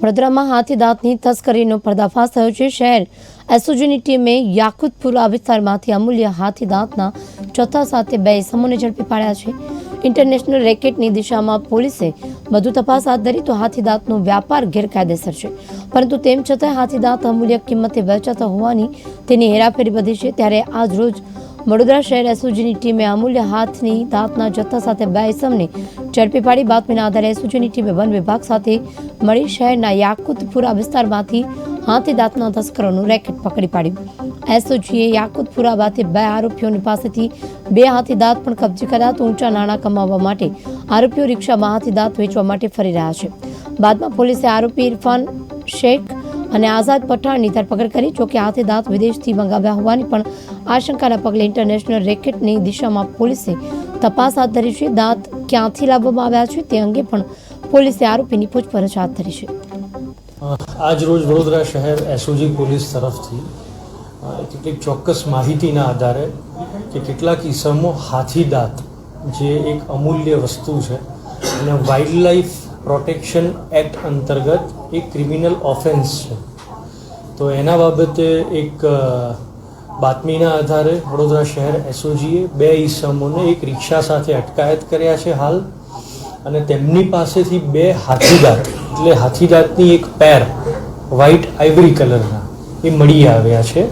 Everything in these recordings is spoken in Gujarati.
વડોદરામાં હાથી દાંતની તસ્કરીનો પર્દાફાશ થયો છે. શહેર એસઓજીની ટીમે યાકુતપુરા વિસ્તારમાંથી અમૂલ્ય હાથી દાંતના ચોથા સાથે બે સમૂહને ઝડપી પાડ્યા છે. ઇન્ટરનેશનલ રેકેટની દિશામાં પોલીસે વધુ તપાસ હાથ ધરી તો હાથી દાંતનો વ્યાપાર ગેરકાયદેસર છે. પરંતુ તેમ છતાં હાથી દાંત અમૂલ્ય કિંમતે વેચાતા હોવાની તેની હેરાફેરી વધી છે. ત્યારે આજ રોજ વડોદરા શહેર એસઓજીની ટીમે અમૂલ્ય હાથની દાંતના જથ્થા સાથે બે ઇસમને ઝડપી પાડી. બાતમીના આધારે એસઓજીની ટીમે વન વિભાગ સાથે મળી શહેરના યાકુતપુરા વિસ્તારમાંથી હાથી દાંતના તસ્કરોનું રેકેટ પકડી પાડ્યું. એસઓજીએ યાકુતપુરામાંથી બે આરોપીઓની પાસેથી બે હાથી દાંત પણ કબજે કર્યા તો ઊંચા નાણાં કમાવવા માટે આરોપીઓ રિક્ષામાં હાથી દાંત વેચવા માટે ફરી રહ્યા છે. બાદમાં પોલીસે આરોપી ઇરફાન શેખ અને આઝાદ પઠાણની ધરપકડ કરી જોકે હાથે દાંત વિદેશથી મંગાવ્યા હોવાની પણ આશંકાના પગલે ઇન્ટરનેશનલ રેકેટની દિશામાં પોલીસે તપાસ હાથ ધરી છે. દાંત ક્યાંથી લાવવામાં આવ્યા છે તે અંગે પણ પોલીસે આરોપીની પૂછપરછ હાથ ધરી છે. આજ રોજ વડોદરા શહેર એસઓજી પોલીસ તરફથી કેટલીક ચોક્કસ માહિતીના આધારે કે કેટલાક ઈસમો હાથી દાંત, જે એક અમૂલ્ય વસ્તુ છે, અને વાઇલ્ડ લાઈફ પ્રોટેક્શન એક્ટ અંતર્ગત એક ક્રિમિનલ ઓફેન્સ છે. તો એના બાબતે એક બાતમીના આધારે વડોદરા શહેર એસઓજીએ બે ઈસમોને એક રિક્ષા સાથે અટકાયત કર્યા છે હાલ અને તેમની પાસેથી બે હાથીદાંત, એટલે હાથીદાંતની એક પેર વ્હાઇટ આઇવરી કલરના એ મળી આવ્યા છે.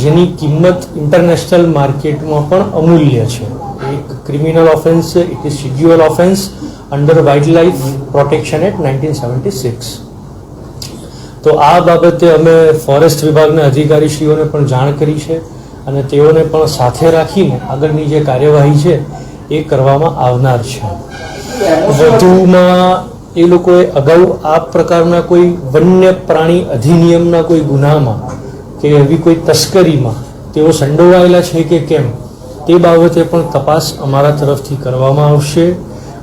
જેની કિંમત ઇન્ટરનેશનલ માર્કેટમાં પણ અમૂલ્ય છે. એક criminal offence it is schedule offence. Under wildlife protection act nineteen seventy six તો આ બાબતે અમે ફોરેસ્ટ વિભાગના અધિકારીશ્રીઓને પણ જાણ કરી છે અને તેઓને પણ સાથે રાખીને આગળની જે કાર્યવાહી છે એ કરવામાં આવનાર છે. વધુમાં એ લોકોએ અગાઉ આ પ્રકારના કોઈ વન્ય પ્રાણી અધિનિયમના કોઈ ગુનામાં કે એવી કોઈ તસ્કરીમાં તેઓ સંડોવાયેલા છે કે કેમ તે બાબતે પણ તપાસ અમારા તરફથી કરવામાં આવશે.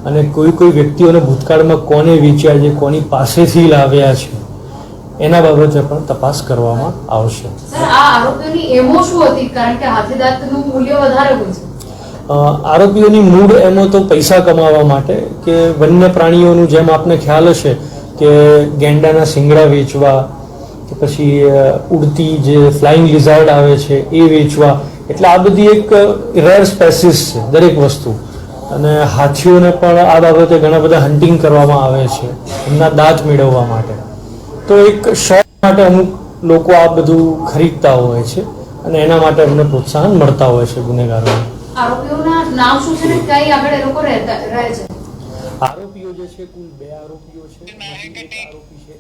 અને કોઈ કોઈ વ્યક્તિઓને ભૂતકાળમાં કોને વેચ્યા છે કોની પાસેથી લાવ્યા છે એના બાબતે પણ તપાસ કરવામાં આવશે. આરોપીઓની મૂળ એમો તો પૈસા કમાવા માટે કે વન્ય પ્રાણીઓનું જેમ આપને ખ્યાલ હશે કે ગેંડાના શિંગડા વેચવા કે પછી ઉડતી જે ફ્લાઇંગ લિઝાર્ડ આવે છે એ વેચવા એટલે આ બધી એક રેર સ્પેસીસ છે દરેક વસ્તુ. અને હાથીઓને પણ આ બાબતે ઘણા બધા હન્ટિંગ કરવામાં આવે છે એમના દાંત મેળવવા માટે. તો એક શોખ માટે અમુક લોકો આ બધું ખરીદતા હોય છે અને એના માટે અમને પ્રોત્સાહન મળતા હોય છે ગુનેગારોને. આરોપીઓ જે છે કુલ બે આરોપીઓ છે આરોપી છે